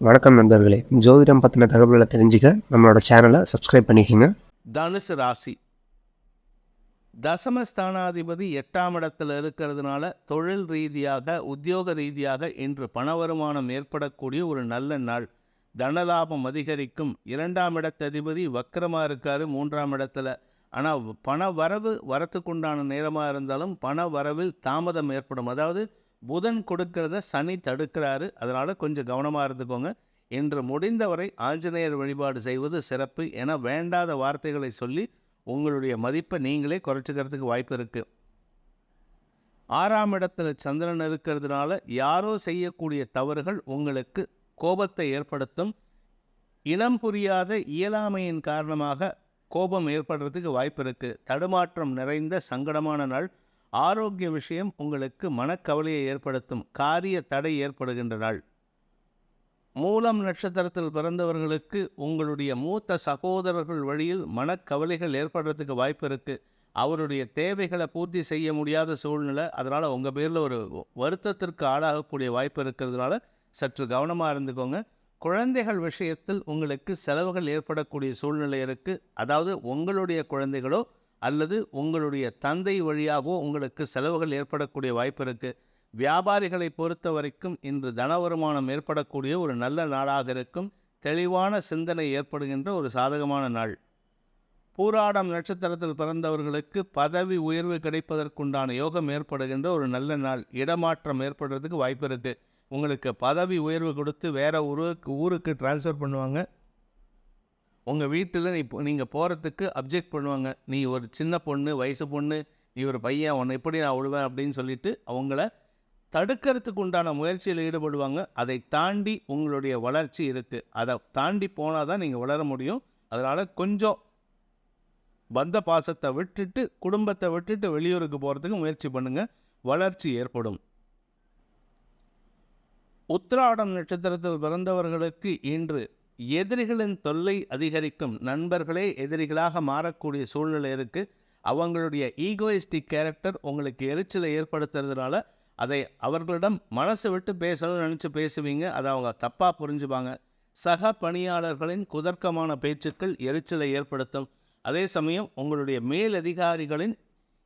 வணக்கம் நண்பர்களே. ஜோதிடம் பற்றின தகவல்களை தெரிஞ்சுக்க நம்மளோட சேனலை சப்ஸ்கிரைப் பண்ணிக்கோங்க. தனுசு ராசி. தசமஸ்தானாதிபதி எட்டாம் இடத்தில் இருக்கிறதுனால தொழில் ரீதியாக உத்தியோக ரீதியாக இன்று பண வருமானம் ஏற்படக்கூடிய ஒரு நல்ல நாள். தனலாபம் அதிகரிக்கும். இரண்டாம் இடத்ததிபதி வக்கரமாக இருக்காரு மூன்றாம் இடத்துல. ஆனால் பண வரவு வரத்துக்குண்டான நேரமாக இருந்தாலும் பண வரவில் தாமதம் ஏற்படும். அதாவது புதன் கொடுக்கறத சனி தடுக்கிறாரு. அதனால் கொஞ்சம் கவனமாக இருந்துக்கோங்க. இன்று முடிந்தவரை ஆஞ்சநேயர் வழிபாடு செய்வது சிறப்பு என வேண்டாத வார்த்தைகளை சொல்லி உங்களுடைய மதிப்பை நீங்களே குறைச்சிக்கிறதுக்கு வாய்ப்பு இருக்குது ஆறாம் இடத்துல சந்திரன் இருக்கிறதுனால யாரோ செய்யக்கூடிய தவறுகள் உங்களுக்கு கோபத்தை ஏற்படுத்தும். இனம் புரியாத இயலாமையின் காரணமாக கோபம் ஏற்படுறதுக்கு வாய்ப்பு இருக்குது தடுமாற்றம் நிறைந்த சங்கடமான நாள். ஆரோக்கிய விஷயம் உங்களுக்கு மனக்கவலையை ஏற்படுத்தும் காரிய தடை ஏற்படுகின்ற நாள். மூலம் நட்சத்திரத்தில் பிறந்தவர்களுக்கு உங்களுடைய மூத்த சகோதரர்கள் வழியில் மனக்கவலைகள் ஏற்படுறதுக்கு வாய்ப்பு இருக்குது அவருடைய தேவைகளை பூர்த்தி செய்ய முடியாத சூழ்நிலை அதனால் உங்கள் பேரில் ஒரு வருத்தத்திற்கு ஆளாகக்கூடிய வாய்ப்பு இருக்கிறதுனால சற்று கவனமாக இருந்துக்கோங்க. குழந்தைகள் விஷயத்தில் உங்களுக்கு செலவுகள் ஏற்படக்கூடிய சூழ்நிலை இருக்குது அதாவது உங்களுடைய குழந்தைகளோ அல்லது உங்களுடைய தந்தை வழியாகவோ உங்களுக்கு செலவுகள் ஏற்படக்கூடிய வாய்ப்பு இருக்குது வியாபாரிகளை பொறுத்த வரைக்கும் இன்று தன வருமானம் ஏற்படக்கூடிய ஒரு நல்ல நாளாக இருக்கும். தெளிவான சிந்தனை ஏற்படுகின்ற ஒரு சாதகமான நாள். பூராடம் நட்சத்திரத்தில் பிறந்தவர்களுக்கு பதவி உயர்வு கிடைப்பதற்குண்டான யோகம் ஏற்படுகின்ற ஒரு நல்ல நாள். இடமாற்றம் ஏற்படுறதுக்கு வாய்ப்பு இருக்குது உங்களுக்கு பதவி உயர்வு கொடுத்து வேறு ஊருக்கு ஊருக்கு டிரான்ஸ்ஃபர் பண்ணுவாங்க. உங்கள் வீட்டில் நீ நீங்கள் போகிறதுக்கு அப்ஜெக்ட் பண்ணுவாங்க. நீ ஒரு சின்ன பொண்ணு வயசு பொண்ணு நீ ஒரு பையன் உன்னை எப்படி நான் விடுவேன் அப்படின்னு சொல்லிட்டு அவங்கள தடுக்கிறதுக்கு உண்டான முயற்சியில் ஈடுபடுவாங்க. அதை தாண்டி உங்களுடைய வளர்ச்சி இருக்குது அதை தாண்டி போனால் தான் நீங்கள் வளர முடியும். அதனால் கொஞ்சம் பந்த பாசத்தை விட்டுட்டு குடும்பத்தை விட்டுட்டு வெளியூருக்கு போகிறதுக்கு முயற்சி பண்ணுங்கள் வளர்ச்சி ஏற்படும். உத்திராடம் நட்சத்திரத்தில் பிறந்தவர்களுக்கு இன்று எதிரிகளின் தொல்லை அதிகரிக்கும் நண்பர்களே எதிரிகளாக மாறக்கூடிய சூழ்நிலை இருக்குது அவங்களுடைய ஈகோயிஸ்டிக் கேரக்டர் உங்களுக்கு எரிச்சலை ஏற்படுத்துறதுனால அதை அவர்களிடம் மனசு விட்டு பேசணும்னு நினச்சி பேசுவீங்க. அதை அவங்க தப்பாக புரிஞ்சுப்பாங்க. சக பணியாளர்களின் குதர்க்கமான பேச்சுக்கள் எரிச்சலை ஏற்படுத்தும். அதே சமயம் உங்களுடைய மேலதிகாரிகளின்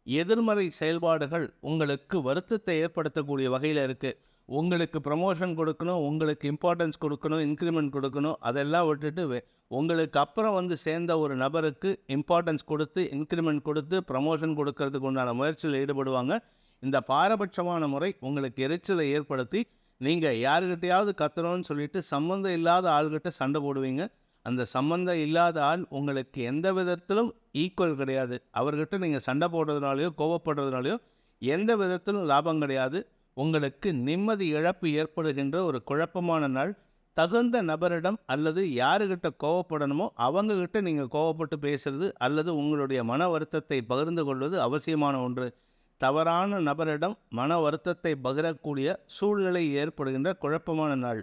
எதிர்மறை செயல்பாடுகள் உங்களுக்கு வருத்தத்தை ஏற்படுத்தக்கூடிய வகையில் இருக்குது உங்களுக்கு ப்ரமோஷன் கொடுக்கணும் உங்களுக்கு இம்பார்ட்டன்ஸ் கொடுக்கணும் இன்க்ரிமெண்ட் கொடுக்கணும் அதெல்லாம் விட்டுட்டு உங்களுக்கு அப்புறம் வந்து சேர்ந்த ஒரு நபருக்கு இம்பார்ட்டன்ஸ் கொடுத்து இன்க்ரிமெண்ட் கொடுத்து ப்ரமோஷன் கொடுக்கறதுக்கு உண்டான முயற்சியில் ஈடுபடுவாங்க. இந்த பாரபட்சமான முறை உங்களுக்கு எரிச்சலை ஏற்படுத்தி நீங்கள் யாருக்கிட்டையாவது கத்தணும்னு சொல்லிட்டு சம்மந்தம் இல்லாத ஆள்கிட்ட சண்டை போடுவீங்க. அந்த சம்மந்தம் இல்லாத ஆள் உங்களுக்கு எந்த விதத்திலும் ஈக்குவல் கிடையாது. அவர்கிட்ட நீங்கள் சண்டை போடுறதுனாலையோ கோவப்படுறதுனாலையோ எந்த விதத்திலும் லாபம் கிடையாது. உங்களுக்கு நிம்மதி இழப்பு ஏற்படுகின்ற ஒரு குழப்பமான நாள். தகுந்த நபரிடம் அல்லது யாருக்கிட்ட கோவப்படணுமோ அவங்கக்கிட்ட நீங்கள் கோவப்பட்டு பேசுறது அல்லது உங்களுடைய மன வருத்தத்தை பகிர்ந்து கொள்வது அவசியமான ஒன்று. தவறான நபரிடம் மன வருத்தத்தை பகிரக்கூடிய சூழ்நிலை ஏற்படுகின்ற குழப்பமான நாள்.